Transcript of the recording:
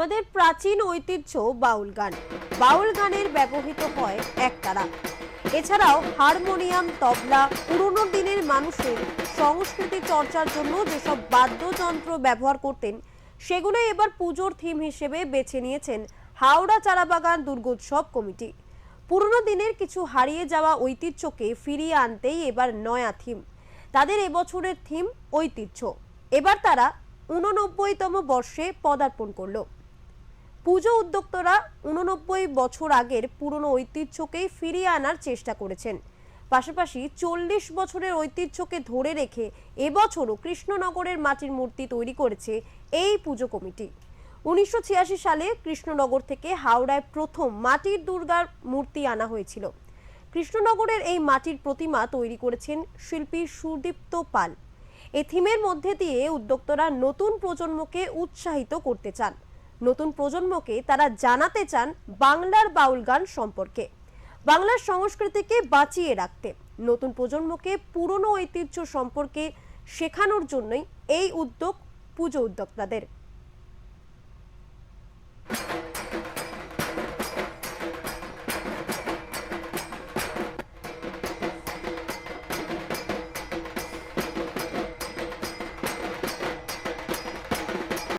আমাদের প্রাচীন ঐতিহ্য বাউল গান। বাউল গানের ব্যবহৃত হয় একতারা এছাড়াও হারমোনিয়াম, তবলা, পুরনো দিনের মানুষের সংস্কৃতি চর্চার জন্য যেসব বাদ্যযন্ত্র ব্যবহার করতেন, সেগুলো এবার পুজোর থিম হিসেবে বেছে নিয়েছেন হাওড়া চারাবাগান দুর্গোৎসব কমিটি। পুরনো দিনের কিছু হারিয়ে যাওয়া ঐতিহ্যকে ফিরিয়ে আনতেই এবার নয়া থিম। তাদের এবছরের থিম ঐতিহ্য। এবার তারা উননব্বইতম বর্ষে পদার্পণ করল। পুজো উদ্যোক্তরা উননব্বই বছর আগের পুরনো ঐতিহ্যকেই ফিরিয়ে আনার চেষ্টা করেছেন। পাশাপাশি চল্লিশ বছরের ঐতিহ্যকে ধরে রেখে এবছরও কৃষ্ণনগরের মাটির মূর্তি তৈরি করেছে এই পুজো কমিটি। উনিশশো ছিয়াশি সালে কৃষ্ণনগর থেকে হাওড়ায় প্রথম মাটির দুর্গার মূর্তি আনা হয়েছিল। কৃষ্ণনগরের এই মাটির প্রতিমা তৈরি করেছেন শিল্পী সুদীপ্ত পাল। এই থিমের মধ্যে দিয়ে উদ্যোক্তরা নতুন প্রজন্মকে উৎসাহিত করতে চান। নতুন প্রজন্মকে তারা জানাতে চান বাংলার বাউল গান সম্পর্কে। বাংলার সংস্কৃতিকে বাঁচিয়ে রাখতে, নতুন প্রজন্মকে পুরনো ঐতিহ্য সম্পর্কে শেখানোর জন্যই এই উদ্যোগ পুজো উদ্যোক্তাদের।